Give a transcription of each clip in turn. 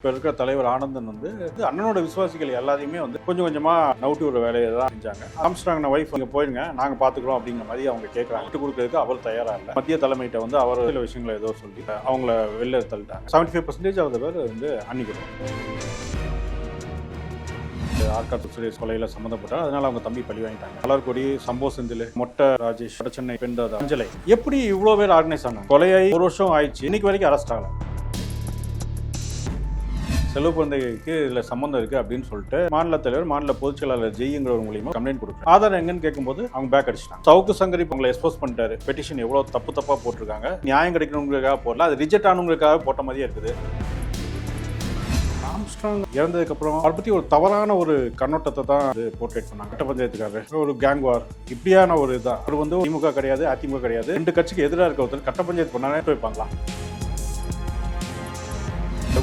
இப்போ இருக்கிற தலைவர் ஆனந்தன் வந்து இது அண்ணனோட விசுவாசிகள் எல்லாத்தையுமே வந்து கொஞ்சம் கொஞ்சமாக நவுட்டி ஒரு வேலையை தான் செஞ்சாங்க. ஆம்ஸ்ட்ராங் ஒய்ஃப் அங்கே போயிருங்க நாங்கள் பாத்துக்கிறோம் அப்படிங்கிற மாதிரி அவங்க கேட்குறாங்க விட்டு கொடுக்கறதுக்கு அவர் தயாரா இல்லை. மத்திய தலைமையிட்ட வந்து அவர் சில விஷயங்களை ஏதோ சொல்லி அவங்கள வெளில தள்ளிட்டாங்க. செவன்டி ஃபைவ் பர்சன்டேஜ் அவங்க பேர் வந்து அன்னிக்கிறோம் ஆர்காட் சுரேஷ் கொலையில் சம்மந்தப்பட்டார். அதனால அவங்க தம்பி பழி வாங்கிட்டாங்க. மலர்கொடி சம்போ செந்தில் மொட்டை ராஜேஷ் வட சென்னை பெண்தாதா அஞ்சலை. எப்படி இவ்வளோ பேர் ஆர்கனைஸ் ஆனாங்க? கொலையாகி ஒரு வருஷம் ஆயிடுச்சு. இன்னைக்கு வரைக்கும் அரெஸ்ட் ஆகலை. செலவு குழந்தைக்கு இதுல சம்மந்தம் இருக்கு அப்படின்னு சொல்லிட்டு மாநில தலைவர் மாநில பொதுச் செயலாளர் ஜெய்ங்கிறவர் மூலியமா கம்ப்ளைண்ட் கொடுக்குறாங்க. ஆதாரம் எங்கன்னு கேட்கும்போது அவங்க பேக் அடிச்சிட்டாங்க. சவுக்கு சங்கரி இப்ப உங்களை எக்ஸ்போஸ் பண்ணிட்டாரு. பெட்டிஷன் எவ்வளவு தப்பு தப்பா போட்டிருக்காங்க. நியாயம் கிடைக்கணுங்கிறதுக்காக போடல. அது ரிஜெக்ட் ஆனவங்களுக்காக போட்ட மாதிரியே இருக்குது. ஆம்ஸ்ட்ராங் இறந்ததுக்கு அப்புறம் அவரை பத்தி ஒரு தவறான ஒரு கண்ணோட்டத்தை தான் அது போர்ட்ரேட் பண்ணாங்க. கட்ட பஞ்சாயத்துக்காரர் ஒரு கேங் வார் இப்படியான ஒரு இதான் அவர் வந்து திமுக கிடையாது அதிமுக கிடையாது. ரெண்டு கட்சிக்கு எதிராக இருக்க ஒருத்தர் கட்ட பஞ்சாயத்து பண்ணாலே வைப்பாங்களா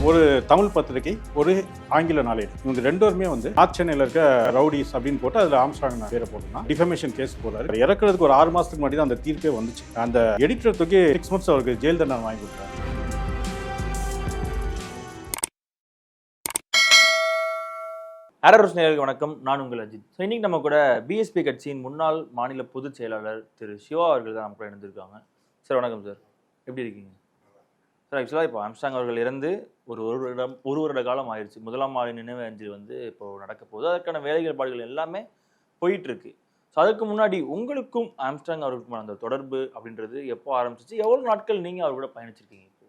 ஒரு தமிழ் பத்திரிகை ஒரு ஆங்கில நாளேடு இவங்க ரெண்டோருமே வந்து நார்த் சென்னையில் இருக்க ரவுடிஸ் அப்படின்னு போட்டு அதில் ஆம்ஸ்டாங் பேரை போட்டுருந்தான் டிஃபமேஷன் கேஸ் போறாரு இறக்குறதுக்கு ஒரு ஆறு மாசத்துக்கு முன்னாடி தான் அந்த தீர்ப்பே வந்துச்சு. அந்த எடிட்டர் தூக்கி சிக்ஸ் மந்த்ஸ் அவருக்கு ஜெயில் தண்டனை வாங்கி கொடுத்தாரு அரரஸ் நேயர்களுக்கு வணக்கம். நான் உங்கள் அஜித். ஸோ இன்னைக்கு நம்ம கூட பிஎஸ்பி கட்சியின் முன்னாள் மாநில பொதுச் செயலாளர் திரு சிவா அவர்கள் தான் நம்ம கூட இணைந்திருக்காங்க. சார் வணக்கம் சார் எப்படி இருக்கீங்க? சார் ஆக்சுவலாக இப்போ ஆம்ஸ்டாங் அவர்கள் இறந்து ஒரு ஒரு வருடம் ஒரு வருட காலம் ஆயிடுச்சு முதலாம் ஆண்டு நினைவு அஞ்சு வந்து இப்போ நடக்க போகுது. அதற்கான வேலைகள் பாடுகள் எல்லாமே போயிட்டு இருக்கு ஸோ அதுக்கு முன்னாடி உங்களுக்கும் ஆம்ஸ்டாங் அவர்களுக்குமான அந்த தொடர்பு அப்படின்றது எப்போ ஆரம்பிச்சிச்சு? எவ்வளோ நாட்கள் நீங்கள் அவர் கூட பயணிச்சிருக்கீங்க இப்போ?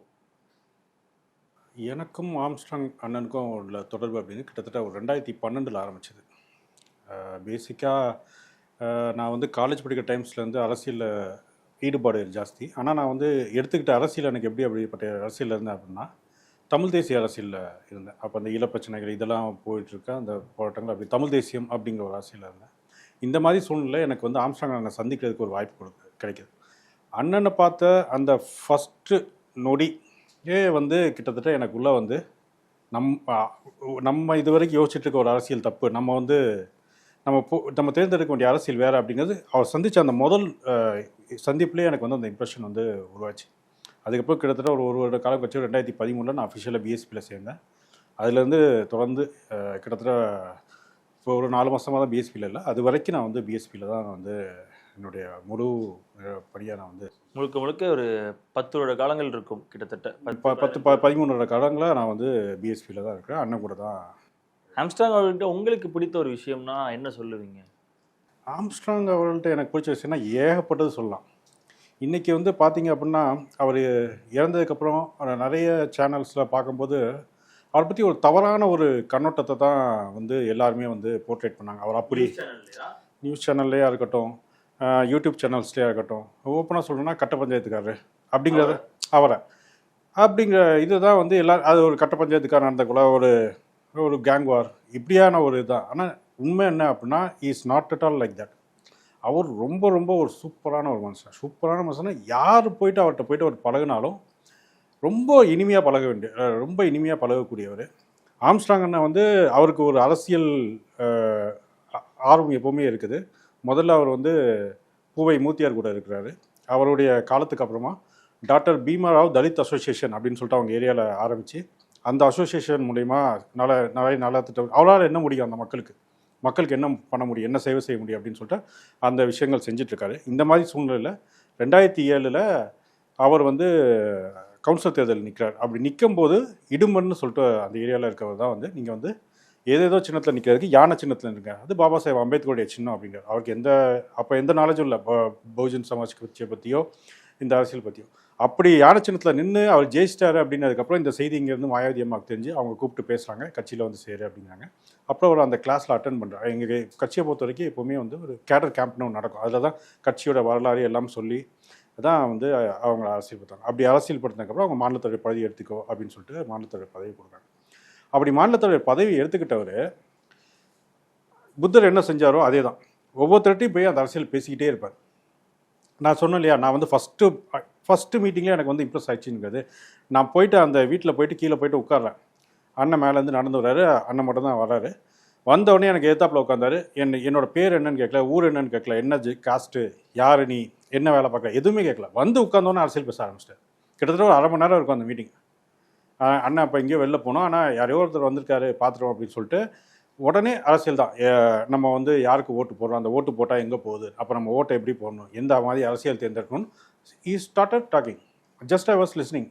எனக்கும் ஆம்ஸ்டாங் அண்ணனுக்கும் உள்ள தொடர்பு அப்படின்னு கிட்டத்தட்ட ஒரு ரெண்டாயிரத்தி பன்னெண்டில் ஆரம்பிச்சது. பேசிக்காக நான் வந்து காலேஜ் படிக்கிற டைம்ஸ்லேருந்து அரசியலில் ஈடுபாடு ஜாஸ்தி. ஆனால் நான் வந்து எடுத்துக்கிட்ட அரசியல் எனக்கு எப்படி அப்படிப்பட்ட அரசியலில் இருந்தேன் அப்படின்னா தமிழ் தேசிய அரசியலில் இருந்தேன். அப்போ அந்த இளப்பிரச்சனைகள் இதெல்லாம் போயிட்டுருக்க. அந்த போராட்டங்கள் அப்படி தமிழ் தேசியம் அப்படிங்கிற ஒரு அரசியலில் இருந்தேன். இந்த மாதிரி சூழ்நிலை எனக்கு வந்து ஆம்ஸ்ட்ராங் நாங்கள் சந்திக்கிறதுக்கு ஒரு வாய்ப்பு கொடுக்கு கிடைக்குது. அண்ணனை பார்த்த அந்த ஃபஸ்ட்டு நொடியே வந்து கிட்டத்தட்ட எனக்குள்ளே வந்து நம் நம்ம இது வரைக்கும் யோசிச்சுட்டு இருக்க ஒரு அரசியல் தப்பு. நம்ம வந்து நம்ம போ நம்ம தேர்ந்தெடுக்க வேண்டிய அரசியல் வேறு அப்படிங்கிறது அவர் சந்தித்த அந்த முதல் சந்திப்புலேயே எனக்கு வந்து அந்த இம்ப்ரெஷன் வந்து உருவாச்சு. அதுக்கப்புறம் கிட்டத்தட்ட ஒரு ஒரு வருட காலம் கழிச்சு ரெண்டாயிரத்தி பதிமூணில் நான் அஃபிஷியலாக பிஎஸ்பியில் சேர்ந்தேன். அதுலேருந்து தொடர்ந்து கிட்டத்தட்ட இப்போ ஒரு நாலு மாதமாக தான் பிஎஸ்பியில் இல்லை. அது வரைக்கும் நான் வந்து பிஎஸ்பியில் தான் வந்து என்னுடைய முழு படியாக நான் வந்து முழுக்க முழுக்க ஒரு பத்து வருட காலங்கள் இருக்கும் கிட்டத்தட்ட. பத்து ப பதிமூணு வருட காலங்களாக நான் வந்து பிஎஸ்பியில் தான் இருக்கிறேன். அண்ணன் கூட தான். ஆம்ஸ்டாங் அவர்கள்ட்ட உங்களுக்கு பிடித்த ஒரு விஷயம்னா என்ன சொல்லுவீங்க? ஆம்ஸ்ட்ராங் அவர்கள்ட்ட எனக்கு பிடிச்ச விஷயம்னா ஏகப்பட்டது சொல்லலாம். இன்றைக்கி வந்து பார்த்தீங்க அப்படின்னா அவர் இறந்ததுக்கப்புறம் நிறைய சேனல்ஸில் பார்க்கும்போது அவரை பற்றி ஒரு தவறான ஒரு கண்ணோட்டத்தை தான் வந்து எல்லாருமே வந்து போர்ட்ரேட் பண்ணாங்க. அவர் அப்படி நியூஸ் சேனல்லையா இருக்கட்டும் யூடியூப் சேனல்ஸ்லேயே இருக்கட்டும் ஓப்பனாக சொல்லணும்னா கட்ட பஞ்சாயத்துக்காரரு அப்படிங்கிறத அவரை. அப்படிங்கிற இதுதான் வந்து எல்லா அது ஒரு கட்ட பஞ்சாயத்துக்காரர் நடந்தக்குள்ள ஒரு ஒரு கேங் வார் இப்படியான ஒரு இதுதான் ஆனால் உண்மை என்ன அப்படின்னா is not at all like that அவர் ரொம்ப ரொம்ப ஒரு சூப்பரான ஒரு மனுஷன். சூப்பரான மனுஷனா யார் போயிட்டு அவர்கிட்ட போயிட்டு அவர் பழகினாலும் ரொம்ப இனிமையாக பழக வேண்டிய ரொம்ப இனிமையாக பழகக்கூடியவர். ஆம்ஸ்ட்ராங் அண்ணா வந்து அவருக்கு ஒரு அரசியல் ஆர்வம் எப்போவுமே இருக்குது. முதல்ல அவர் வந்து பூவை மூத்தியார் கூட இருக்கிறாரு. அவருடைய காலத்துக்கு அப்புறமா டாக்டர் பீமாராவ் தலித் அசோசியேஷன் அப்படின்னு சொல்லிட்டு அவங்க ஏரியாவில் ஆரம்பித்து அந்த அசோசியேஷன் மூலிமா நல நிறைய நலத்திட்டம் அவரால் என்ன முடியும் அந்த மக்களுக்கு? மக்களுக்கு என்ன பண்ண முடியும் என்ன சேவை செய்ய முடியும் அப்படின்னு சொல்லிட்டு அந்த விஷயங்கள் செஞ்சிட்ருக்காரு. இந்த மாதிரி சூழ்நிலையில் ரெண்டாயிரத்தி ஏழில் அவர் வந்து கவுன்சில் தேர்தல் நிற்கிறார் அப்படி நிற்கும்போது இடுமன்னு சொல்லிட்டு அந்த ஏரியாவில் இருக்கவர் தான் வந்து நீங்கள் வந்து ஏதேதோ சின்னத்தில் நிற்கிறதுக்கு யானை சின்னத்தில் இருக்க அது பாபா சாஹேப் அம்பேத்கருடைய சின்னம் அப்படிங்கிறார். அவருக்கு எந்த அப்போ எந்த நாலேஜும் இல்லை. ப- பகுஜன் சமாஜ் கட்சியை பற்றியோ இந்த அரசியல் பற்றியோ அப்படி யானை நின்று அவர் ஜெயிச்சிட்டாரு அப்படின்னதுக்கப்புறம் இந்த செய்தி இங்கேருந்து மாயாவதி அம்மாவுக்கு தெரிஞ்சு அவங்க கூப்பிட்டு பேசுகிறாங்க கட்சியில் வந்து சேரு அப்படிங்கிறாங்க அப்புறம் அவர் அந்த கிளாஸில் அட்டன் பண்ணுறாரு எங்கள் கட்சியை பொறுத்த வரைக்கும் எப்போவுமே வந்து ஒரு கேடர் கேம்ப்னு ஒன்று நடக்கும். அதில் தான் கட்சியோட வரலாறு எல்லாம் சொல்லி தான் வந்து அவங்க அரசியல் படுத்தாங்க அப்படி அரசியல் படுத்தினதுக்கப்புறம் அவங்க மாநிலத்தோடைய பதவி எடுத்துக்கோ அப்படின்னு சொல்லிட்டு மாநிலத்தோடைய பதவி கொடுக்குறாங்க. அப்படி மாநிலத்தோடைய பதவி எடுத்துக்கிட்டவர் புத்தர் என்ன செஞ்சாரோ அதே தான் ஒவ்வொருத்தர்ட்டையும் போய் அந்த அரசியல் பேசிக்கிட்டே இருப்பார். நான் சொன்னேன் இல்லையா நான் வந்து ஃபஸ்ட்டு ஃபஸ்ட்டு மீட்டிங்லேயே எனக்கு வந்து இம்ப்ரெஸ் ஆயிடுச்சுங்கிறது. நான் போயிட்டு அந்த வீட்டில் போயிட்டு கீழே போயிட்டு உட்காடுறேன் அண்ணன் மேலேருந்து நடந்து வர்றாரு. அண்ணன் மட்டும் தான் வர்றாரு. வந்த எனக்கு எதிர்த்தாப்பில் உட்காந்தாரு என் என்னோட பேர் என்னன்னு கேட்கல ஊர் என்னன்னு கேட்கல என்ன காஸ்ட்டு யார் நீ என்ன வேலை பார்க்கல எதுவுமே கேட்கல. வந்து உட்காந்தோன்னே அரசியல் பேச ஆரம்பிச்சிட்டேன் கிட்டத்தட்ட ஒரு அரை மணி நேரம் இருக்கும் அந்த மீட்டிங் அண்ணா இப்போ எங்கேயோ வெளில போனோம். ஆனால் யாரையோ ஒருத்தர் வந்திருக்காரு பார்த்துட்டோம் அப்படின்னு சொல்லிட்டு உடனே அரசியல் தான். நம்ம வந்து யாருக்கு ஓட்டு போடுறோம்? அந்த ஓட்டு போட்டால் எங்கே போகுது? அப்போ நம்ம ஓட்டை எப்படி போடணும்? எந்த மாதிரி அரசியல் தேர்ந்தெடுக்கணும் he started talking just I was listening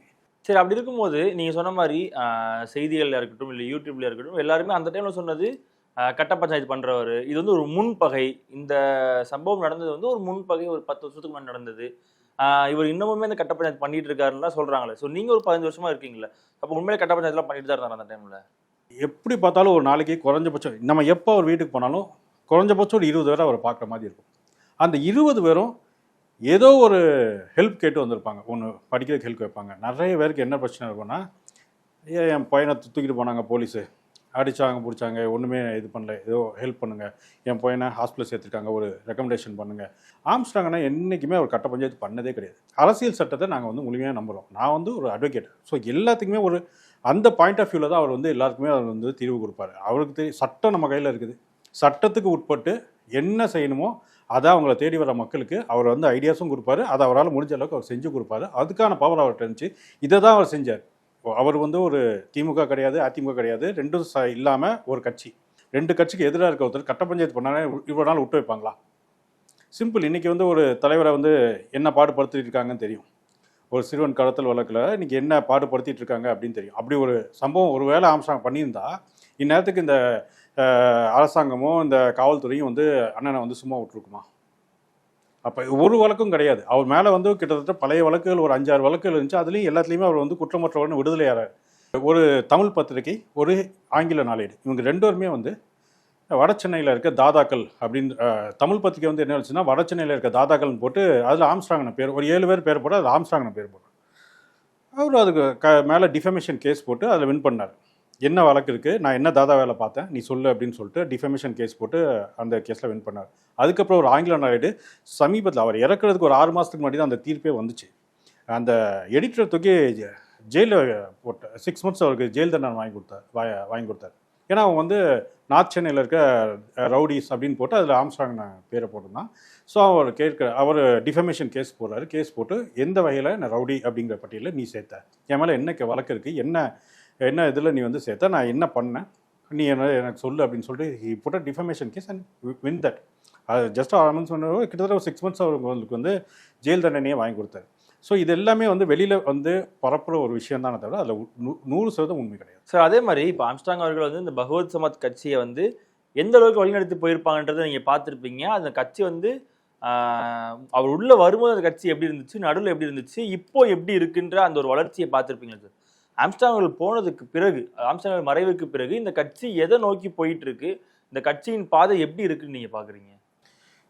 சரி அப்படி இருக்கும்போது நீங்க சொன்ன மாதிரி செய்திகள்ல இருக்கட்டும் இல்லை யூடியூப்ல இருக்கட்டும் எல்லாருமே அந்த டைம்ல சொன்னது கட்ட பஞ்சாயத்து பண்றவர். இது வந்து ஒரு முன்பகை. இந்த சம்பவம் நடந்தது வந்து ஒரு முன்பகை ஒரு பத்து வருஷத்துக்கு முன்னாடி நடந்தது. இவர் இன்னமுமே இந்த கட்ட பஞ்சாயத்து பண்ணிட்டு இருக்காருன்னா சொல்றாங்களே. ஸோ நீங்க ஒரு பதினஞ்சு வருஷமா இருக்கீங்களா அப்போ உண்மையிலே கட்ட பஞ்சாயத்துலாம் பண்ணிட்டு தான் இருந்தாங்க அந்த டைம்ல எப்படி பார்த்தாலும் ஒரு நாளைக்கு குறைஞ்சபட்சம் நம்ம எப்போ அவர் வீட்டுக்கு போனாலும் குறைஞ்சபட்சம் ஒரு இருபது பேரை அவர் பார்க்குற மாதிரி இருக்கும். அந்த இருபது பேரும் ஏதோ ஒரு ஹெல்ப் கேட்டு வந்திருப்பாங்க. ஒன்று படிக்கிறதுக்கு ஹெல்ப் வைப்பாங்க நிறைய பேருக்கு என்ன பிரச்சனை இருக்கும்னா ஏன் என் பையனை தூக்கிட்டு போனாங்க போலீஸு அடித்தாங்க பிடிச்சாங்க ஒன்றுமே இது பண்ணல. ஏதோ ஹெல்ப் பண்ணுங்கள் என் பையனை ஹாஸ்பிட்டல் சேர்த்துருக்காங்க. ஒரு ரெக்கமெண்டேஷன் பண்ணுங்கள் ஆம்ஸ்டாங்கன்னா என்றைக்குமே ஒரு கட்ட பஞ்சாயத்து பண்ணதே கிடையாது. அரசியல் சட்டத்தை நாங்கள் வந்து முழுமையாக நம்புகிறோம் நான் வந்து ஒரு அட்வொகேட் ஸோ எல்லாத்துக்குமே ஒரு அந்த பாயிண்ட் ஆஃப் வியூவில் தான் அவர் வந்து எல்லாருக்குமே அவர் வந்து தீர்வு கொடுப்பாரு. அவருக்கு தெரியும் சட்டம் நம்ம கையில் இருக்குது. சட்டத்துக்கு உட்பட்டு என்ன செய்யணுமோ அதை அவங்கள தேடி வர மக்களுக்கு அவர் வந்து ஐடியாஸும் கொடுப்பாரு. அதை அவரால் முடிஞ்ச அளவுக்கு அவர் செஞ்சு கொடுப்பாரு. அதுக்கான பவர் அவர்கிட்ட இருந்துச்சு. இதை தான் அவர் செஞ்சார். அவர் வந்து ஒரு திமுக கிடையாது அதிமுக கிடையாது. ரெண்டும் ச இல்லாமல் ஒரு கட்சி. ரெண்டு கட்சிக்கு எதிராக இருக்க ஒருத்தர் கட்ட பஞ்சாயத்து பண்ணாலே இவ்வளோ நாள் விட்டு வைப்பாங்களா? சிம்பிள் இன்றைக்கி வந்து ஒரு தலைவரை வந்து என்ன பாடுபடுத்திட்டு இருக்காங்கன்னு தெரியும். ஒரு சிறுவன் கடத்தல் வழக்கில் இன்றைக்கி என்ன பாடுபடுத்திட்டு இருக்காங்க அப்படின்னு தெரியும். அப்படி ஒரு சம்பவம் ஒரு வேலை ஆம்சாங் பண்ணியிருந்தா இந்நேரத்துக்கு இந்த அரசாங்கமும் இந்த காவல்துறையும் வந்து அண்ணனை வந்து சும்மா விட்டுருக்குமா? அப்போ ஒரு வழக்கும் கிடையாது. அவர் மேலே வந்து கிட்டத்தட்ட பழைய வழக்குகள் ஒரு அஞ்சாறு வழக்குகள் இருந்துச்சு. அதுலேயும் எல்லாத்துலேயுமே அவர் வந்து குற்றமற்றவர்னு விடுதலையாகிறார் ஒரு தமிழ் பத்திரிகை ஒரு ஆங்கில நாளேடு. இவங்க ரெண்டோருமே வந்து வட சென்னையில் இருக்க தாதாக்கள் அப்படின்னு தமிழ் பத்திரிகை வந்து என்ன வச்சுன்னா வட சென்னையில் இருக்க தாதாக்கள்னு போட்டு அதில் ஆம்ஸ்ட்ராங்கன பேர் ஒரு ஏழு பேர் பேர் போட்டு அது ஆம்ஸ்ட்ராங்கன பேர் போட்டு அவர் அதுக்கு க மேலே டிஃபமேஷன் கேஸ் போட்டு அதில் வின் பண்ணார். என்ன வழக்கு இருக்குது நான் என்ன தாதா வேலை பார்த்தேன்? நீ சொல்லு அப்படின்னு சொல்லிட்டு டிஃபமேஷன் கேஸ் போட்டு அந்த கேஸில் வின் பண்ணார். அதுக்கப்புறம் ஒரு ஆங்கில நாயுடு சமீபத்தில் அவர் இறக்குறதுக்கு ஒரு ஆறு மாதத்துக்கு முன்னாடி தான் அந்த தீர்ப்பே வந்துச்சு. அந்த எடிட்டர் தூக்கி ஜெயிலில் போட்ட சிக்ஸ் மந்த்ஸ் அவருக்கு ஜெயில் தண்டனை வாங்கி கொடுத்தார் வா- வாங்கி கொடுத்தார். ஏன்னா அவன் வந்து நார்த் சென்னையில் இருக்க ரவுடிஸ் அப்படின்னு போட்டு அதில் ஆம்ஸ்டாங் பேரை போட்டிருந்தான். ஸோ அவர் கேட்க அவர் டிஃபமேஷன் கேஸ் போடுறாரு. கேஸ் போட்டு எந்த வகையில் நான் ரவுடி அப்படிங்கிற பட்டியலில் நீ சேர்த்த? என் மேலே என்ன வழக்கு இருக்குது என்ன என்ன இதில் நீ வந்து சேர்த்த நான் என்ன பண்ணேன்? நீ என்ன எனக்கு சொல்லு அப்படின்னு சொல்லிட்டு போட்ட defamation case and win that அது ஜஸ்ட் அவன் சொன்ன கிட்டத்தட்ட ஒரு சிக்ஸ் மந்த்ஸ் அவங்களுக்கு வந்து ஜெயில் தண்டனையே வாங்கி கொடுத்தாரு. ஸோ இது எல்லாமே வந்து வெளியில் வந்து பரப்புகிற ஒரு விஷயம் தானே தவிர அதில் நூறு சதவீதம் உண்மை கிடையாது. சார் அதே மாதிரி இப்போ ஆம்ஸ்டாங் அவர்கள் வந்து இந்த பகவத் சமத் கட்சியை வந்து எந்த அளவுக்கு வழிநடத்தி போயிருப்பாங்கன்றதை நீங்கள் பார்த்துருப்பீங்க. அந்த கட்சி வந்து அவர் உள்ள வரும்போது அந்த கட்சி எப்படி இருந்துச்சு நடுவில் எப்படி இருந்துச்சு இப்போ எப்படி இருக்குன்ற அந்த ஒரு வளர்ச்சியை பார்த்துருப்பீங்க சார். ஆம்ஸ்டாங் அவர்கள் போனதுக்கு பிறகு ஆம்ஸ்டாங் அவர்கள் மறைவுக்கு பிறகு இந்த கட்சி எதை நோக்கி போயிட்டு இருக்கு இந்த கட்சியின் பாதை எப்படி இருக்குன்னு நீங்க பாக்குறீங்க?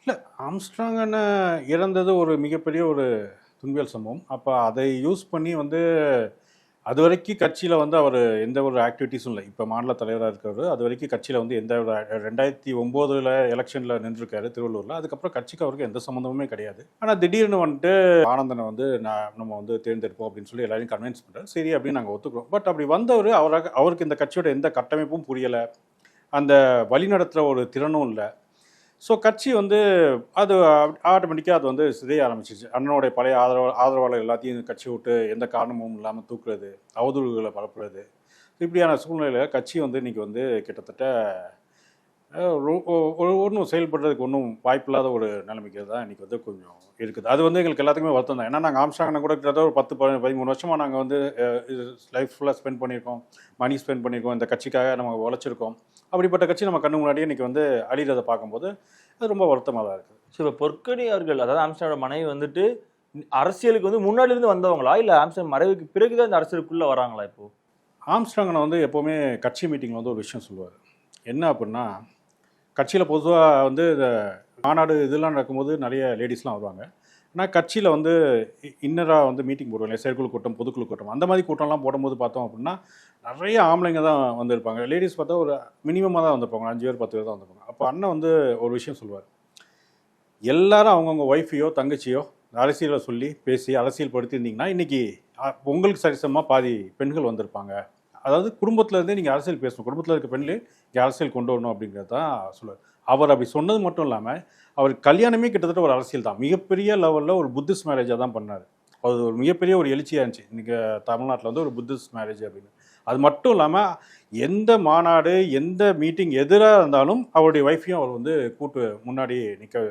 இல்லை ஆம்ஸ்ட்ராங்கன்னு இறந்தது ஒரு மிகப்பெரிய ஒரு துன்பியல் சம்பவம். அப்போ அதை யூஸ் பண்ணி வந்து அது வரைக்கும் கட்சியில் வந்து அவர் எந்த ஒரு ஆக்டிவிட்டீஸும் இல்லை. இப்போ மாநில தலைவராக இருக்கிறவர் அது வரைக்கும் கட்சியில் வந்து எந்த ஒரு ரெண்டாயிரத்தி ஒம்போதில் எலெக்ஷனில் நின்றுருக்காரு திருவள்ளூரில். அதுக்கப்புறம் கட்சிக்கு அவருக்கு எந்த சம்மந்தமுமே கிடையாது. ஆனால் திடீர்னு வந்துட்டு ஆனந்தனை வந்து நான் நம்ம வந்து தேர்ந்தெடுப்போம் அப்படின்னு சொல்லி எல்லாரையும் கன்வின்ஸ் பண்ணுறாரு சரி அப்படின்னு நாங்கள் ஒத்துக்கிறோம். பட் அப்படி வந்தவர் அவராக அவருக்கு இந்த கட்சியோட எந்த கட்டமைப்பும் புரியலை. அந்த வழிநடத்துகிற ஒரு திறனும் இல்லை. ஸோ கட்சி வந்து அது ஆட்டோமேட்டிக்காக அது வந்து சிதைய ஆரம்பிச்சிச்சு அண்ணனுடைய பழைய ஆதரவு ஆதரவாளர் எல்லாத்தையும் கட்சி விட்டு எந்த காரணமும் இல்லாமல் தூக்குறது அவதூறுகளை பரப்புறது. இப்படியான சூழ்நிலையில் கட்சி வந்து இன்றைக்கி வந்து கிட்டத்தட்ட ஒன்றும் செயல்படுறதுக்கு ஒன்றும் வாய்ப்பில்லாத ஒரு நிலைமைக்கு தான் இன்றைக்கி வந்து கொஞ்சம் இருக்குது. அது வந்து எங்களுக்கு எல்லாத்துக்குமே வருத்தம் தான். ஏன்னா நாங்கள் ஆம்ஸ்டாங்கனை கூட கிட்டத்தட்ட ஒரு பத்து பதி- பதிமூணு வருஷமாக நாங்கள் வந்து லைஃப் ஃபுல்லாக ஸ்பெண்ட் பண்ணியிருக்கோம். மணி ஸ்பெண்ட் பண்ணியிருக்கோம். இந்த கட்சிக்காக நம்ம உழைச்சிருக்கோம். அப்படிப்பட்ட கட்சி நம்ம கண்ணு முன்னாடியே இன்றைக்கி வந்து அழிகிறத பார்க்கும்போது அது ரொம்ப வருத்தமாக தான் இருக்குது. ஸோ இப்போ பொற்கடி அவர்கள் அதாவது ஆம்ஸ்டாங்கோட மனைவி வந்துட்டு அரசியலுக்கு வந்து முன்னாடி இருந்து வந்தவங்களா? இல்ல ஆம்ஸ்டாங் மறைவுக்கு பிறகுதான் இந்த அரசியலுக்குள்ள வராங்களா இப்போ? ஆம்ஸ்ட்ராங்கனை வந்து எப்போவுமே கட்சி மீட்டிங்கில் வந்து ஒரு விஷயம் சொல்லுவார். என்ன அப்படின்னா கட்சியில் பொதுவாக வந்து இந்த மாநாடு இதெல்லாம் நடக்கும்போது நிறைய லேடிஸ்லாம் வருவாங்க. ஆனால் கட்சியில் வந்து இன்னராக வந்து மீட்டிங் போடுவாங்க. செயற்குழு கூட்டம் பொதுக்குழு கூட்டம். அந்த மாதிரி கூட்டம்லாம் போடும்போது பார்த்தோம் அப்படின்னா நிறைய ஆம்பளைங்க தான் வந்திருப்பாங்க. லேடிஸ் பார்த்தா ஒரு மினிமமாக தான் வந்திருப்பாங்க. அஞ்சு பேர் பத்து பேர் தான் வந்திருப்பாங்க. அப்போ அண்ணன் வந்து ஒரு விஷயம் சொல்லுவார். எல்லாரும் அவங்கவுங்க ஒய்ஃபையோ தங்கச்சியோ அரசியலை சொல்லி பேசி அரசியல் படுத்தியிருந்தீங்கன்னா இன்றைக்கி உங்களுக்கு சரிசமமாக பாதி பெண்கள் வந்திருப்பாங்க. அதாவது குடும்பத்துல இருந்தே நீங்கள் அரசியல் பேசணும். குடும்பத்தில் இருக்க பெண்களே அரசியல் கொண்டு வரணும் அப்படிங்கிறது தான் சொல்லுவார். அவர் அப்படி சொன்னது மட்டும் இல்லாமல் அவர் கல்யாணமே கிட்டத்தட்ட ஒரு அரசியல் தான். மிகப்பெரிய லெவலில் ஒரு புத்திஸ்ட் மேரேஜாக தான் பண்ணார். அது ஒரு மிகப்பெரிய ஒரு எழுச்சியாக இருந்துச்சு. இன்றைக்கி தமிழ்நாட்டில் வந்து ஒரு புத்திஸ்ட் மேரேஜ் அப்படின்னு. அது மட்டும் இல்லாமல் எந்த மாநாடு எந்த மீட்டிங் எதிராக இருந்தாலும் அவருடைய ஒய்ஃபையும் அவர் வந்து கூட்டு முன்னாடி நிற்க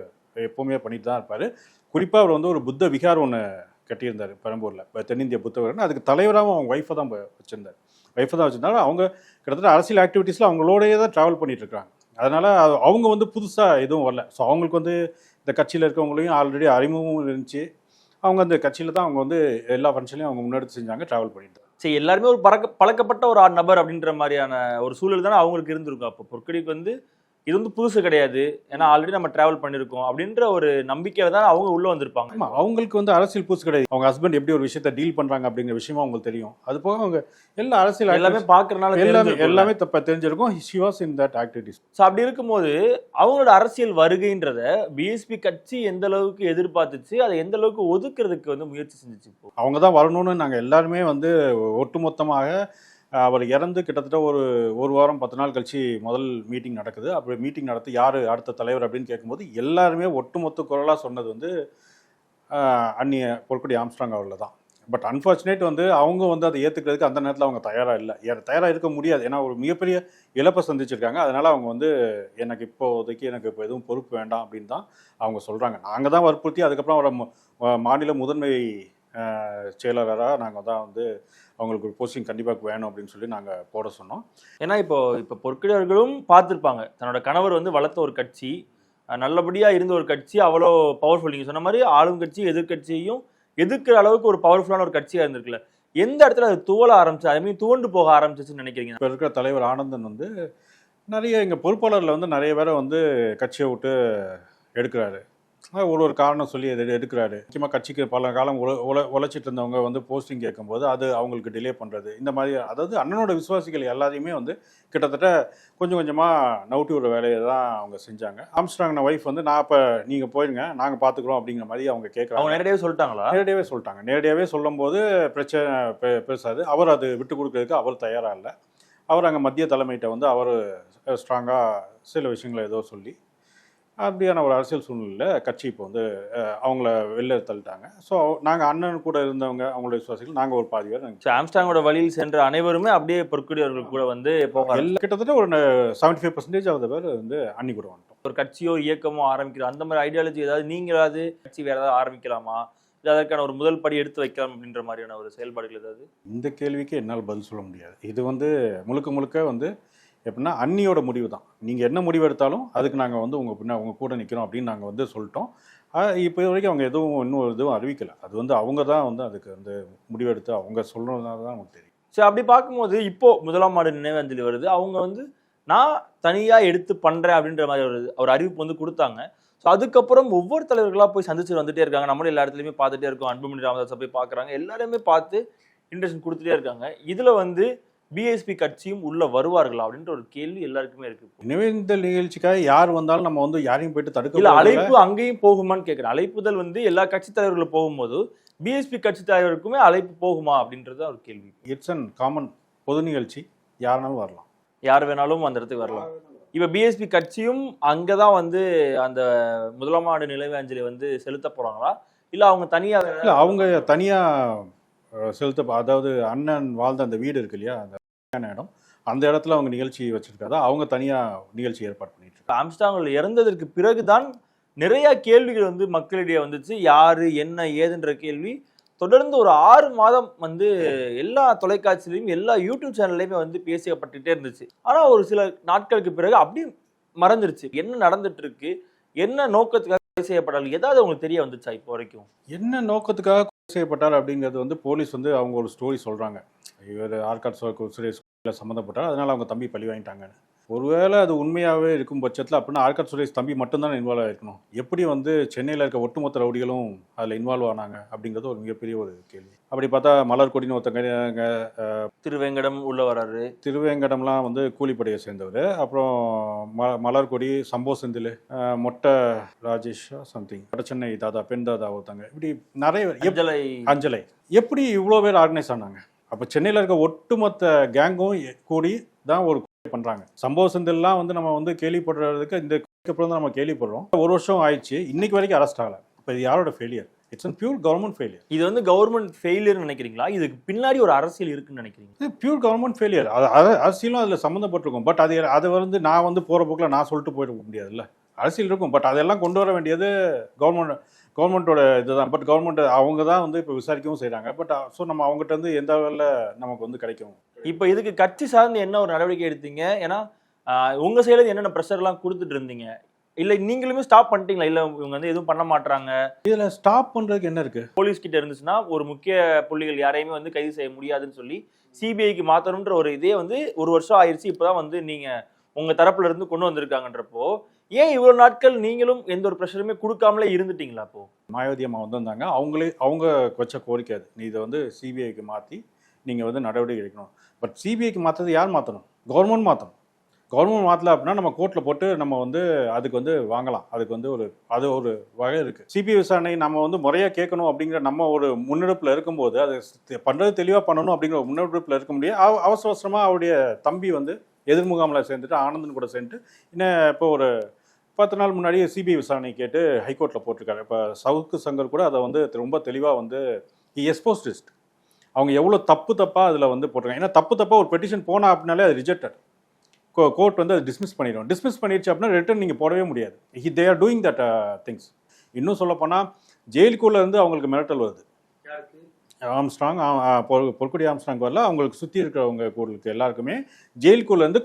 எப்போவுமே பண்ணிட்டு தான் இருப்பார். குறிப்பாக அவர் வந்து ஒரு புத்த விகார் ஒன்று கட்டியிருந்தார் பெரம்பூரில். தென்னிந்திய புத்தகர்னு அதுக்கு தலைவராகவும் அவங்க ஒய்ஃபை தான் வச்சுருந்தார். ஒய்ஃபை தான் வச்சுருந்தாரு அவங்க கிட்டத்தட்ட அரசியல் ஆக்டிவிட்டீஸில் அவங்களோடயே தான் ட்ராவல் பண்ணிட்டு இருக்காங்க அதனால் அவங்க வந்து புதுசாக எதுவும் வரல. ஸோ அவங்களுக்கு வந்து இந்த கட்சியில் இருக்கவங்களையும் ஆல்ரெடி அறிமுகமும் இருந்துச்சு. அவங்க அந்த கட்சியில் தான் அவங்க வந்து எல்லா ஃபங்க்ஷன்லையும் அவங்க முன்னெடுத்து செஞ்சாங்க ட்ராவல் பண்ணிட்டு சரி எல்லாருமே ஒரு பறக்க பழக்கப்பட்ட ஒரு ஆ- நபர் அப்படின்ற மாதிரியான ஒரு சூழல் தானே அவங்களுக்கு இருந்திருக்கும். அப்போ பொற்கடிக்கு வந்து இது வந்து புதுசு கிடையாது. ஏன்னா ஆல்ரெடி நம்ம டிராவல் பண்ணியிருக்கோம் அப்படின்ற ஒரு நம்பிக்கையில தான் அவங்க உள்ள வந்திருப்பாங்க. ஆமாம் அவங்களுக்கு வந்து அரசியல் பூசு கிடையாது. அவங்க ஹஸ்பண்ட் எப்படி ஒரு விஷயத்தை டீல் பண்ணுறாங்க அப்படிங்கிற விஷயமும் அவங்களுக்கு தெரியும். அது போக அவங்க எல்லா அரசியல் எல்லாமே பாக்குறதுனால எல்லாமே எல்லாமே தப்ப தெரிஞ்சிருக்கும். She was in that activities so அப்படி இருக்கும்போது அவங்களோட அரசியல் வருகைன்றத பிஎஸ்பி கட்சி எந்த அளவுக்கு எதிர்பார்த்துச்சு அதை எந்த அளவுக்கு ஒதுக்குறதுக்கு வந்து முயற்சி செஞ்சுச்சு அவங்க தான் வரணும்னு நாங்கள் எல்லாருமே வந்து ஒட்டுமொத்தமாக அவர் இறந்து கிட்டத்தட்ட ஒரு ஒரு வாரம் பத்து நாள் கழிச்சு முதல் மீட்டிங் நடக்குது. அப்படி மீட்டிங் நடத்தி யார் அடுத்த தலைவர் அப்படின்னு கேட்கும்போது எல்லாருமே ஒட்டுமொத்த குரலாக சொன்னது வந்து அந்நிய பொற்குடி ஆம்ஸ்ட்ராங் அவர்ல தான். பட் அன்ஃபார்ச்சுனேட் வந்து அவங்க வந்து அதை ஏற்றுக்கிறதுக்கு அந்த நேரத்தில் அவங்க தயாராக இல்லை. தயாராக இருக்க முடியாது. ஏன்னா ஒரு மிகப்பெரிய இழப்பை சந்திச்சிருக்காங்க. அதனால் அவங்க வந்து எனக்கு இப்போதைக்கு எனக்கு இப்போ எதுவும் பொறுப்பு வேண்டாம் அப்படின்னு தான் அவங்க சொல்கிறாங்க நாங்கள் தான் வற்புறுத்தி அதுக்கப்புறம் அவரை மாநில முதன்மை செயலராக நாங்கள் தான் வந்து அவங்களுக்கு ஒரு போஸ்டிங் கண்டிப்பாக வேணும் அப்படின்னு சொல்லி நாங்கள் போட சொன்னோம். ஏன்னா இப்போ இப்போ பொற்கடியவர்களும் பார்த்துருப்பாங்க. தன்னோட கணவர் வந்து வளர்த்த ஒரு கட்சி நல்லபடியாக இருந்த ஒரு கட்சி அவ்வளோ பவர்ஃபுல் நீங்கள் சொன்ன மாதிரி ஆளும் கட்சி எதிர்கட்சியையும் எதிர்க்கிற அளவுக்கு ஒரு பவர்ஃபுல்லான ஒரு கட்சியாக இருந்திருக்குல்ல. எந்த இடத்துல அது துவள ஆரம்பிச்சு ஐ மீன் துவண்டு போக ஆரம்பிச்சிச்சுன்னு நினைக்கிறீங்க? இப்போ இருக்கிற தலைவர் ஆனந்தன் வந்து நிறைய எங்கள் பொறுப்பாளரில் வந்து நிறைய பேரை வந்து கட்சியை விட்டு எடுக்கிறாரு. ஒரு ஒரு காரணம் சொல்லி எடு எடுக்கிறாரு. முக்கியமாக கட்சிக்கு பல காலம் உழ உழ உழைச்சிட்டு இருந்தவங்க வந்து போஸ்டிங் கேட்கும்போது அது அவங்களுக்கு டிலே பண்ணுறது இந்த மாதிரி அதாவது அண்ணனோட விசுவாசிகள் எல்லாத்தையுமே வந்து கிட்டத்தட்ட கொஞ்சம் கொஞ்சமாக நவுட்டி விடுற வேலையை தான் அவங்க செஞ்சாங்க. ஆம்ஸ்ட்ராங் ஒய்ஃப் வந்து நான் இப்போ நீங்கள் போயிருங்க நாங்கள் பார்த்துக்குறோம் அப்படிங்கிற மாதிரி அவங்க அவங்க கேட்குறாங்க நேரடியாவே சொல்லிட்டாங்களா? நேரடியாகவே சொல்லிட்டாங்க. நேரடியாகவே சொல்லும்போது பிரச்சனை பெ- பெருசாது. அவர் அது விட்டு கொடுக்கறதுக்கு அவர் தயாராக இல்லை. அவர் அங்கே மத்திய தலைமையிட்ட வந்து அவர் ஸ்ட்ராங்காக சில விஷயங்களை ஏதோ சொல்லி அப்படியான ஒரு அரசியல் சூழ்நிலையில் கட்சி இப்போ வந்து அவங்கள வெளில தள்ளிட்டாங்க. ஸோ நாங்கள் அண்ணன் கூட இருந்தவங்க அவங்களுடைய விசுவாசிகள் நாங்கள் ஒரு பாதி பேர் ஆம்ஸ்டாங்கோட வழியில் சென்ற அனைவருமே அப்படியே பொற்கடியவர்கள் கூட வந்து போக கிட்டத்தட்ட ஒரு செவன்டி ஃபைவ் பர்சன்டேஜ் ஆஃப் பேர் வந்து அன்னி கூட வந்துட்டோம். ஒரு கட்சியோ இயக்கமோ ஆரம்பிக்கிறோம். அந்த மாதிரி ஐடியாலஜி ஏதாவது நீங்களாவது கட்சி வேற ஏதாவது ஆரம்பிக்கலாமா? இல்லை அதற்கான ஒரு முதல் படி எடுத்து வைக்கலாம் அப்படின்ற மாதிரியான ஒரு செயல்பாடுகள் ஏதாவது? இந்த கேள்விக்கு என்னால் பதில் சொல்ல முடியாது. இது வந்து முழுக்க முழுக்க வந்து எப்படின்னா அன்னியோட முடிவு தான். நீங்கள் என்ன முடிவு எடுத்தாலும் அதுக்கு நாங்கள் வந்து உங்கள் பின்னா உங்கள் கூட நிற்கிறோம் அப்படின்னு நாங்கள் வந்து சொல்லிட்டோம். இப்போ வரைக்கும் அவங்க எதுவும் இன்னும் எதுவும் அறிவிக்கலை. அது வந்து அவங்க தான் வந்து அதுக்கு வந்து முடிவெடுத்து அவங்க சொல்கிறதுனால தான் நமக்கு தெரியும். சரி அப்படி பார்க்கும்போது இப்போது முதலாம் ஆண்டு நினைவஞ்சலி வருது. அவங்க வந்து நான் தனியாக எடுத்து பண்ணுறேன் அப்படின்ற மாதிரி ஒரு ஒரு அறிவிப்பு வந்து கொடுத்தாங்க. ஸோ அதுக்கப்புறம் ஒவ்வொரு தலைவர்களாக போய் சந்திச்சு வந்துட்டே இருக்காங்க. நம்மளும் எல்லா இடத்துலையுமே பார்த்துட்டே இருக்கோம். அன்புமணி ராமதாஸை போய் பார்க்குறாங்க. எல்லாருமே பார்த்து இன்ட்ரெஸ்ட் கொடுத்துட்டே இருக்காங்க. இதில் வந்து பிஎஸ்பி கட்சியும் உள்ள வருவார்களா அப்படின்ற ஒரு கேள்வி எல்லாருக்குமே இருக்கு. எனவே இந்த நிகழ்ச்சிக்காக யார் வந்தாலும் நம்ம வந்து யாரையும் போயிட்டு தடுக்க இல்ல. அழைப்பு அங்கேயும் போகுமான்னு கேட்குறேன் அழைப்புதல் வந்து எல்லா கட்சி தலைவர்களும் போகும்போது பிஎஸ்பி கட்சி தலைவருக்குமே அழைப்பு போகுமா அப்படின்றது தான் ஒரு கேள்வி. இட்ஸ் அண்ட் காமன் பொது நிகழ்ச்சி. யாருனாலும் வரலாம். யார் வேணாலும் அந்த இடத்துக்கு வரலாம். இப்ப பிஎஸ்பி கட்சியும் அங்கதான் வந்து அந்த முதலாம் ஆண்டு நினைவு அஞ்சலி வந்து செலுத்த போறாங்களா? இல்ல அவங்க தனியா வேற- இல்லை அவங்க தனியாக செலுத்த அதாவது அண்ணன் வாழ்ந்த அந்த வீடு இருக்கு இல்லையா அந்த இடம் அந்த இடத்துல அவங்க நிகழ்ச்சி வச்சிருக்காதா அவங்க தனியாக நிகழ்ச்சி ஏற்பாடு பண்ணிட்டு இருக்காங்க. ஆம்ஸ்டாங் இறந்ததற்கு பிறகுதான் நிறைய கேள்விகள் வந்து மக்களிடையே வந்துச்சு. யாரு என்ன ஏதுன்ற கேள்வி. தொடர்ந்து ஒரு ஆறு மாதம் வந்து எல்லா தொலைக்காட்சியிலையும் எல்லா யூடியூப் சேனல்லையுமே வந்து பேசப்பட்டுட்டே இருந்துச்சு. ஆனா ஒரு சில நாட்களுக்கு பிறகு அப்படியே மறந்துருச்சு. என்ன நடந்துட்டு இருக்கு என்ன நோக்கத்துக்காக கொலை செய்யப்பட்டாலும் ஏதாவது உங்களுக்கு தெரிய வந்துச்சா இப்போ வரைக்கும்? என்ன நோக்கத்துக்காக செய்யப்பட்டார் அப்படிங்கிறது வந்து போலீஸ் வந்து அவங்க ஒரு ஸ்டோரி சொல்கிறாங்க இவர் ஆர்காட் சுரேஷ் சம்மந்தப்பட்டார் அதனால் அவங்க தம்பி பழி வாங்கிட்டாங்கன்னு. ஒருவேளை அது உண்மையாகவே இருக்கும் பட்சத்தில் அப்படின்னா ஆர்காட் சுரேஷ் தம்பி மட்டும்தான் இன்வால்வ் ஆகிருக்கணும் எப்படி வந்து சென்னையில் இருக்க ஒட்டுமொத்த ரவுடிகளும் அதில் இன்வால்வ் ஆனாங்க அப்படிங்கிறது ஒரு மிகப்பெரிய ஒரு கேள்வி. அப்படி பார்த்தா மலர்கொடின்னு ஒருத்தங்க திருவேங்கடம் உள்ள வராரு. திருவேங்கடம்லாம் வந்து கூலிப்படையை சேர்ந்தவர். அப்புறம் ம மலர்கொடி சம்போ செந்தில் மொட்டை ராஜேஷ் சம்திங் சென்னை தாதா பெண் தாதா ஒருத்தங்க. இப்படி நிறைய அஞ்சலை. அஞ்சலை. எப்படி இவ்வளோ பேர் ஆர்கனைஸ் ஆனாங்க? அப்போ சென்னையில் இருக்க ஒட்டுமொத்த கேங்கும் கூடி தான் ஒரு கொலை பண்றாங்க. சம்பவ செந்தில்லாம் வந்து நம்ம வந்து கேள்விப்படுறதுக்கு இந்த அப்புறம் தான் நம்ம கேள்விப்படுறோம். ஒரு வருஷம் ஆயிடுச்சு. இன்னைக்கு வரைக்கும் அரெஸ்ட் ஆகலை. இப்போ இது யாரோட failure it's an pure government failure இது வந்து கவர்மெண்ட் ஃபெயிலியர் நினைக்கிறீங்களா? இதுக்கு பின்னாடி ஒரு அரசியல் இருக்குன்னு நினைக்கிறீங்க? இது பியூர் கவர்மெண்ட் ஃபெயிலியர் அது அரசியலும் அதில் சம்மந்தப்பட்டிருக்கும் பட் அது அதை வந்து நான் வந்து போகிற போக்கில் நான் சொல்லிட்டு போயிட முடியாதுல்ல. அரசியல் இருக்கும். பட் அதெல்லாம் கொண்டு வர வேண்டியது கவர்மெண்ட் கவர்மெண்ட்டோட இதுதான். பட் கவர்மெண்ட் அவங்க தான் வந்து இப்போ விசாரிக்கவும் செய்கிறாங்க பட் ஸோ நம்ம அவங்ககிட்ட வந்து எந்த வேலை நமக்கு வந்து கிடைக்கும்? இப்போ இதுக்கு கட்சி சார்ந்து என்ன ஒரு நடவடிக்கை எடுத்தீங்க? ஏன்னா ஆஹ், உங்க சைடுல என்னென்ன ப்ரெஷர்லாம் கொடுத்துட்டு இருந்தீங்க? இல்ல நீங்களுமே ஸ்டாப் பண்ணிட்டீங்களா? இல்ல இவங்க வந்து எதுவும் பண்ண மாட்டாங்க இதில் ஸ்டாப் பண்ணுறதுக்கு என்ன இருக்குது போலீஸ் கிட்ட இருந்துச்சுன்னா ஒரு முக்கிய புள்ளிகள் யாரையுமே வந்து கைது செய்ய முடியாதுன்னு சொல்லி சிபிஐக்கு மாத்தணும்ன்ற ஒரு இதே வந்து ஒரு வருஷம் ஆயிருச்சு. இப்பதான் வந்து நீங்க உங்க தரப்புல இருந்து கொண்டு வந்திருக்காங்கன்றப்போ ஏன் இவ்வளோ நாட்கள் நீங்களும் எந்த ஒரு ப்ரெஷருமே கொடுக்காமலே இருந்துட்டீங்களா அப்போ? மாயாவதி அம்மா வந்திருந்தாங்க. அவங்களே அவங்க வச்ச கோரிக்கை அது. நீ இதை வந்து சிபிஐக்கு மாற்றி நீங்கள் வந்து நடவடிக்கை எடுக்கணும். பட் சிபிஐக்கு மாற்றுறது யார் மாற்றணும் கவர்மெண்ட் மாற்றணும் கவர்மெண்ட் மாற்றல அப்படின்னா நம்ம கோர்ட்டில் போட்டு நம்ம வந்து அதுக்கு வந்து வாங்கலாம். அதுக்கு வந்து ஒரு அது ஒரு வகை இருக்குது சிபிஐ விசாரணை நம்ம வந்து முறையாக கேட்கணும் அப்படிங்கிற நம்ம ஒரு முன்னெடுப்பில் இருக்கும்போது அது பண்ணுறது தெளிவாக பண்ணணும் அப்படிங்கிற முன்னெடுப்பில் இருக்க முடியாது. அவசர அவசரமாக அவருடைய தம்பி வந்து எதிர்முகாமில் சேர்ந்துட்டு ஆனந்தன் கூட சேர்ந்துட்டு இன்னும் இப்போ ஒரு பத்து நாள் முன்னாடி சிபிஐ விசாரணை கேட்டு ஹைகோர்ட்டில் போட்டிருக்காரு இப்போ சவுக்கு சங்கர் கூட அதை வந்து ரொம்ப தெளிவாக வந்து எஸ்போஸ்டிஸ்ட் அவங்க எவ்வளோ தப்பு தப்பாக அதில் வந்து போட்டிருக்காங்க. ஏன்னா தப்பு தப்பாக ஒரு பெட்டிஷன் போனா அப்படின்னாலே அது ரிஜெக்டட் கோர்ட் வந்து அதை டிஸ்மிஸ் பண்ணிடும். டிஸ்மிஸ் பண்ணிடுச்சு அப்படின்னா ரிட்டர்ன் நீங்கள் போடவே முடியாது. They are doing that things இன்னும் சொல்லப்போனால் ஜெயிலுக்குள்ளே இருந்து அவங்களுக்கு மிரட்டல் வருது. ஆம்ஸ்ட்ராங் பொ- பொற்குடி ஆம்ஸ்ட்ராங் வரல அவங்களுக்கு சுற்றி இருக்கிறவங்க கூடலுக்கு எல்லாருக்குமே ஜெயிலுக்குள்ள இருந்து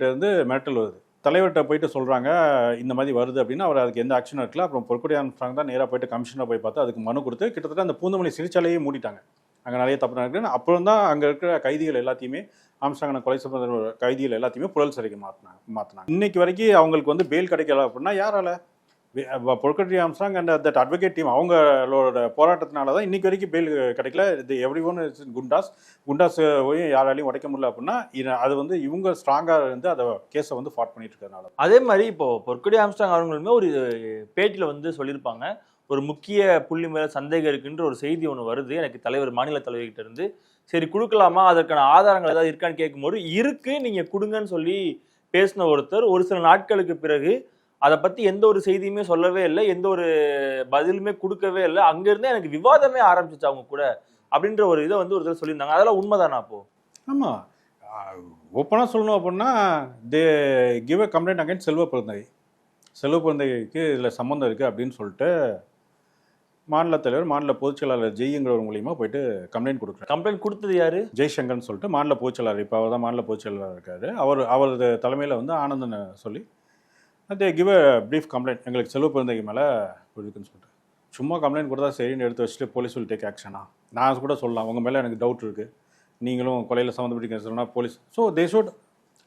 இருந்து மிரட்டல் வருது. தலைவர்கிட்ட போயிட்டு சொல்கிறாங்க இந்த மாதிரி வருது அப்படின்னா. அவர் அதுக்கு எந்த ஆக்ஷனும் எடுக்கல. அப்புறம் பொற்குடி ஆம்ஸ்ட்ராங் தான் நேராக போயிட்டு கமிஷனர் போய் பார்த்து அதுக்கு மனு கொடுத்து கிட்டத்தட்ட அந்த பூந்தமல்லி சிறைச்சாலையே மூடிட்டாங்க. அங்கே நிறைய தப்பு நடக்குதுன்னு. அப்புறம் தான் அங்கே இருக்கிற கைதிகள் எல்லாத்தையுமே ஆம்ஸ்ட்ராங்கனை கொலை சம்பந்த கைதிகள் எல்லாத்தையுமே புழல் சிறைக்கு மாற்றினாங்க மாற்றினாங்க இன்னைக்கு வரைக்கும் அவங்களுக்கு வந்து பெயில் கிடைக்கல அப்படின்னா யாரால? Porkodi Armstrong and that advocate team அவங்களோட போராட்டத்தினால தான் இன்றைக்கி வரைக்கும் பெயில் கிடைக்கல. இது எவ்ரி ஒன் குண்டாஸ் குண்டாஸ் யாராலையும் உடைக்க முடியல அப்படின்னா அது வந்து இவங்க ஸ்ட்ராங்காக இருந்து அதை கேஸை வந்து ஃபாட் பண்ணிட்டு இருக்கிறதுனால. அதே மாதிரி இப்போது பொற்கடி ஆம்ஸ்டாங் அவங்களுமே ஒரு பேட்டியில் வந்து சொல்லியிருப்பாங்க. ஒரு முக்கிய புள்ளி மேலே சந்தேகம் இருக்குன்ற ஒரு செய்தி ஒன்று வருது. எனக்கு தலைவர் மாநில தலைவர்கிட்ட இருந்து. சரி கொடுக்கலாமா? அதற்கான ஆதாரங்கள் ஏதாவது இருக்கான்னு கேட்கும்போது இருக்கு நீங்கள் கொடுங்கன்னு சொல்லி பேசின ஒருத்தர். ஒரு சில நாட்களுக்கு பிறகு அதை பத்தி எந்த ஒரு செய்தியுமே சொல்லவே இல்லை எந்த ஒரு பதிலுமே கொடுக்கவே இல்லை. அங்கிருந்தே எனக்கு விவாதமே ஆரம்பிச்சிச்சு அவங்க கூட அப்படின்ற ஒரு இதை வந்து ஒரு தடவை சொல்லியிருந்தாங்க. அதெல்லாம் உண்மைதானா அப்போ? ஆமாம் ஓப்பனாக சொல்லணும் அப்படின்னா they give a complaint against செல்வ பிறந்தகை செல்வ பிறந்தகைக்கு இதில் சம்மந்தம் இருக்குது அப்படின்னு சொல்லிட்டு மாநில தலைவர் மாநில பொதுச் செயலாளர் ஜெய்ங்கிறவர் மூலியமா போயிட்டு கம்ப்ளைண்ட் கொடுக்குறாரு. கம்ப்ளைண்ட் கொடுத்தது யாரு? ஜெய்சங்கர்னு சொல்லிட்டு மாநில பொதுச் செயலாளர் இப்போ அவர் தான் மாநில பொதுச் செயலாளர் இருக்காரு. அவர் அவரது தலைமையில் வந்து ஆனந்தனை சொல்லி they give a brief complaint எங்களுக்கு செலவு பிறந்தகை மேலே இருக்குன்னு சொல்லிட்டு. சும்மா கம்ப்ளைண்ட் கொடுத்தா சரின்னு எடுத்து வச்சுட்டு போலீஸ் வில் டேக் ஆக்ஷனா நான் கூட சொல்லலாம். உங்கள் மேலே எனக்கு டவுட் இருக்குது நீங்களும் கொலையில் சம்மந்தப்பட்டு சொன்னால் போலீஸ் ஸோ தே ஷுட்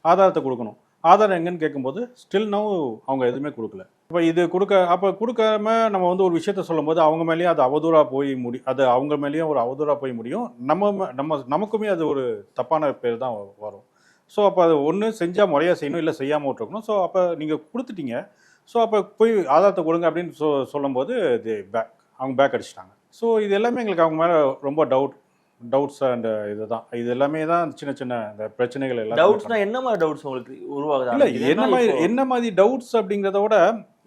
ஆதாரத்தை கொடுக்கணும். ஆதாரம் எங்கன்னு கேட்கும்போது ஸ்டில் நோ அவங்க எதுவுமே கொடுக்கல. இப்போ இது கொடுக்க அப்போ கொடுக்காம நம்ம வந்து ஒரு விஷயத்த சொல்லும்போது அவங்க மேலேயும் அது அவதூறாக போய் முடி அது அவங்க மேலேயும் ஒரு அவதூறாக போய் முடியும். நம்ம நம்ம நமக்குமே அது ஒரு தப்பான பேர் தான் வரும். ஸோ அப்போ அது ஒன்று செஞ்சால் முறையாக செய்யணும் இல்லை செய்யாமல் விட்டுருக்கணும். ஸோ அப்போ நீங்கள் கொடுத்துட்டீங்க. ஸோ அப்போ போய் ஆதாரத்தை கொடுங்க அப்படின்னு சொ சொல்லும்போது இது பேக் அவங்க பேக் அடிச்சிட்டாங்க. ஸோ இது எல்லாமே எங்களுக்கு அவங்க மேலே ரொம்ப டவுட் டவுட்ஸ் அண்ட் இதுதான். இது எல்லாமே தான் சின்ன சின்ன இந்த பிரச்சனைகள் எல்லாம் டவுட்ஸ்னா என்ன மாதிரி டவுட்ஸ் உங்களுக்கு உருவாகுது? இல்ல என்ன மாதிரி என்ன மாதிரி டவுட்ஸ் அப்படிங்கிறத விட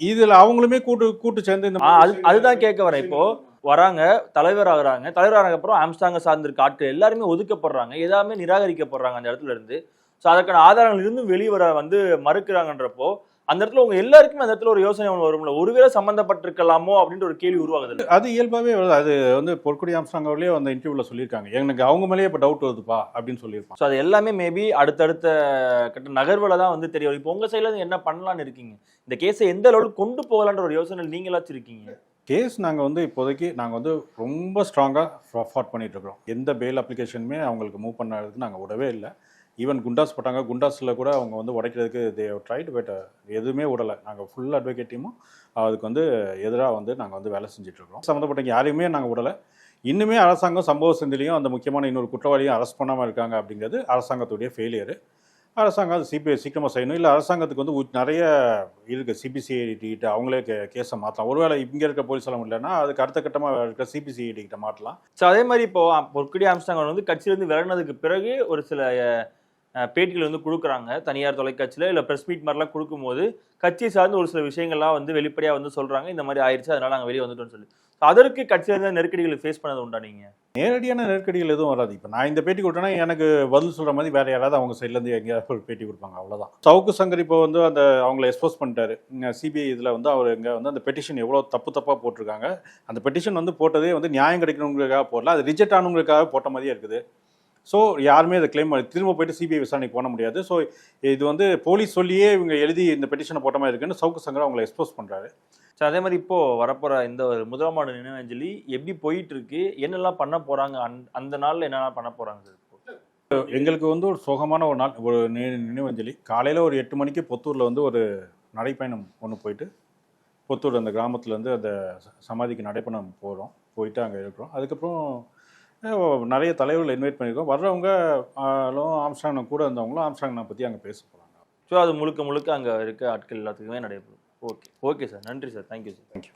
இதுல அவங்களுமே கூட்டு கூட்டு சேர்ந்து இந்த அதுதான் கேட்க வரேன் இப்போ. வராங்க தலைவர் ஆகுறாங்க. தலைவர் ஆனதுக்கு அப்புறம் ஆம்ஸ்டாங்க சார்ந்திருக்க ஆட்கள் எல்லாருமே ஒதுக்கப்படுறாங்க. எல்லாமே நிராகரிக்கப்படுறாங்க அந்த இடத்துல இருந்து. ஸோ அதற்கான ஆதாரங்கள் இருந்தும் வெளியே வர வந்து மறுக்கிறாங்கன்றப்போ அந்த இடத்துல உங்க எல்லாருக்குமே அந்த இடத்துல ஒரு யோசனை ஒன்று வரும்ல ஒருவேளை சம்பந்தப்பட்டிருக்கலாமோ அப்படின்ற ஒரு கேள்வி உருவாகுது? அது இயல்பாவே வருது. அது வந்து பொற்குடி ஆம்ஸ்டாங் அவர்களே அந்த இன்டர்வியூல சொல்லியிருக்காங்க. எனக்கு அவங்க மேலேயே இப்போ டவுட் வருதுப்பா அப்படின்னு சொல்லியிருப்பாங்க. ஸோ அது எல்லாமே மேபி அடுத்தடுத்த கட்ட நகர்வுல தான் வந்து தெரிய வரும். இப்போ உங்க சைடுல என்ன பண்ணலாம்னு இருக்கீங்க? இந்த கேஸை எந்த அளவுக்கு கொண்டு போகலான்ற ஒரு யோசனை நீங்களாச்சும் இருக்கீங்க? கேஸ் நாங்கள் வந்து இப்போதைக்கு நாங்கள் வந்து ரொம்ப ஸ்ட்ராங்காக ஃபாட் பண்ணிட்டு இருக்கிறோம். எந்த பெயில் அப்ளிகேஷனுமே அவங்களுக்கு மூவ் பண்ணறதுக்கு நாங்கள் விடவே இல்லை. ஈவன் குண்டாஸ் போட்டாங்க. குண்டாஸில் கூட அவங்க வந்து உடைக்கிறதுக்கு தே ட்ரைட் பட் எதுவுமே விடலை. நாங்கள் ஃபுல் அட்வொகேட் டீமும் அதுக்கு வந்து எதிராக வந்து நாங்கள் வந்து வேலை செஞ்சுட்டு இருக்கோம் சம்மந்தப்பட்ட யாரையுமே நாங்கள் விடலை. இன்னுமே அரசாங்கம் சம்பவ சந்திலையும் அந்த முக்கியமான இன்னொரு குற்றவாளியும் அரெஸ்ட் பண்ணாமல் இருக்காங்க அப்படிங்கிறது அரசாங்கத்துடைய ஃபெயிலியர் அரசாங்கம் அது சிபிஐ சீக்கிரமாக செய்யணும். இல்லை அரசாங்கத்துக்கு வந்து நிறைய இருக்குது சிபிசிஐடிகிட்ட அவங்களே கே கேஸை மாற்றலாம் ஒருவேளை இங்கே இருக்க போலீஸ் எல்லாம் இல்லைன்னா அதுக்கு அடுத்த கட்டமாக இருக்க சிபிசிஐடி கிட்ட மாற்றலாம் ஸோ அதே மாதிரி இப்போ பொற்கடி ஆம்ஸ்டாங் வந்து கட்சியிலேருந்து விலகினதுக்கு பிறகு ஒரு சில பேட்டிகள் வந்து கொடுக்குறாங்க. தனியார் தொலைக்காட்சியில் இல்லை ப்ரெஸ் மீட் மாதிரிலாம் கொடுக்கும்போது கட்சி சார்ந்து ஒரு சில விஷயங்கள்லாம் வந்து வெளிப்படையாக வந்து சொல்கிறாங்க இந்த மாதிரி ஆயிடுச்சு அதனால் நாங்கள் வெளியே வந்துட்டோம்னு சொல்லி. So, அதற்கு கட்சியில் நெருக்கடிகளை ஃபேஸ் பண்ணது உண்டா நீங்கள் நேரடியான நெருக்கடிகள் எதுவும் வராது. இப்போ நான் இந்த பேட்டி கொடுத்தேன்னா எனக்கு பதில் சொல்கிற மாதிரி வேறு யாராவது அவங்க சைட்லேருந்து எங்கேயாவது ஒரு பேட்டி கொடுப்பாங்க. அவ்வளோதான் சவுக்கு சங்கர் இப்போ வந்து அந்த அவங்கள எக்ஸ்போஸ் பண்ணிட்டாரு. சிபிஐ இதில் வந்து அவர் இங்கே வந்து அந்த பெட்டிஷன் எவ்வளோ தப்பு தப்பாக போட்டிருக்காங்க. அந்த பெட்டிஷன் வந்து போட்டதே வந்து நியாயம் கிடைக்கணுங்கிறதுக்காக போடல. அது ரிஜெக்ட் ஆனவங்களுக்காக போட்ட மாதிரியே இருக்குது. ஸோ யாருமே அதை கிளைம் பண்ணி திரும்ப போயிட்டு சிபிஐ விசாரணைக்கு போட முடியாது. ஸோ இது வந்து போலீஸ் சொல்லியே இவங்க எழுதி இந்த பெட்டிஷனை போட்ட மாதிரி இருக்குன்னு சவுக்கு சங்கர் அவங்களை எக்ஸ்போஸ் பண்ணுறாரு ஸோ அதே மாதிரி இப்போ வரப்போற இந்த ஒரு முதலாம் ஆண்டு நினைவஞ்சலி எப்படி போயிட்டு இருக்கு? என்னெல்லாம் பண்ண போறாங்க? அந்த அந்த நாள்ல என்னெல்லாம் பண்ண இப்போ? எங்களுக்கு வந்து ஒரு சுகமான ஒரு நாள் ஒரு நினைவஞ்சலி காலையில் ஒரு எட்டு மணிக்கு பொத்தூரில் வந்து ஒரு நடைப்பயணம் ஒன்று போயிட்டு பொத்தூர் அந்த கிராமத்துலேருந்து அந்த சமாதிக்கு நடைப்பயணம் போகிறோம் போயிட்டு அங்கே இருக்கிறோம். அதுக்கப்புறம் நிறைய தலைவர்கள் இன்வைட் பண்ணியிருக்கோம். வர்றவங்க ஆளும் ஆம்ஸ்டாங் கூட இருந்தவங்களும் ஆம்ஸ்டாங்கனை பற்றி அங்கே பேச போகிறாங்க ஸோ அது முழுக்க முழுக்க அங்கே இருக்க ஆட்கள் எல்லாத்துக்குமே நடைபெறும். ஓகே ஓகே சார் நன்றி sir thank you sir thank you